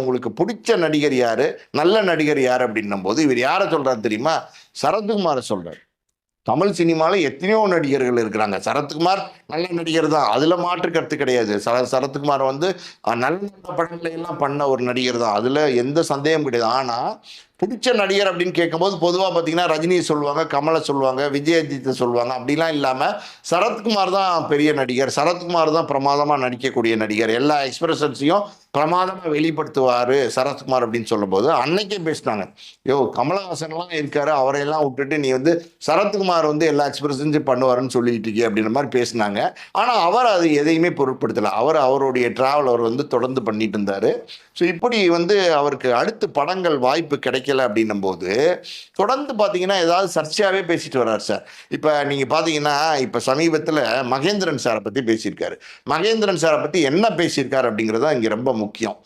உங்களுக்கு பிடிச்ச நடிகர் யாரு? நல்ல நடிகர் யார் அப்படின்னும் போது இவர் யாரை சொல்றாரு தெரியுமா? சரத்குமாரை சொல்றாரு. தமிழ் சினிமாவில் எத்தனையோ நடிகர்கள் இருக்கிறாங்க. சரத்குமார் நல்ல நடிகர் தான். அதில் மாற்று கருத்து கிடையாது. சர சரத்குமார் வந்து நல்ல நல்ல படங்களை எல்லாம் பண்ண ஒரு நடிகர் தான். அதில் எந்த சந்தேகம் கிடையாது. ஆனால் பிடிச்ச நடிகர் அப்படின்னு கேட்கும்போது பொதுவாக பார்த்தீங்கன்னா ரஜினியை சொல்லுவாங்க கமலை சொல்லுவாங்க விஜயஜித்தை சொல்லுவாங்க. அப்படிலாம் இல்லாமல் சரத்குமார் தான் பெரிய நடிகர். சரத்குமார் தான் பிரமாதமாக நடிக்கக்கூடிய நடிகர். எல்லா எக்ஸ்பிரஷன்ஸையும் பிரமாதமாக வெளிப்படுத்துவார் சரத்குமார் அப்படின்னு சொல்லும்போது அன்னைக்கே பேசினாங்க. யோ கமலஹாசன்லாம் இருக்காரு அவரையெல்லாம் விட்டுட்டு நீ வந்து சரத்குமார் வந்து எல்லா எக்ஸ்பிரஷன்ஸும் பண்ணுவாருன்னு சொல்லிட்டு இருக்கே அப்படின்ற மாதிரி பேசினாங்க. ஆனால் அவர் அது எதையுமே பொருட்படுத்தலை. அவர் அவருடைய டிராவல் அவர் வந்து தொடர்ந்து பண்ணிட்டு இருந்தார். ஸோ இப்படி வந்து அவருக்கு அடுத்து படங்கள் வாய்ப்பு கிடைக்கல அப்படின்னும் போது தொடர்ந்து பார்த்தீங்கன்னா ஏதாவது சர்ச்சையாகவே பேசிட்டு வர்றார் சார். இப்போ நீங்கள் பார்த்தீங்கன்னா இப்போ சமீபத்தில் மகேந்திரன் சாரை பற்றி பேசியிருக்காரு. மகேந்திரன் சாரை பற்றி என்ன பேசியிருக்காரு அப்படிங்கிறது தான் இங்கே ரொம்ப முக்கியம்.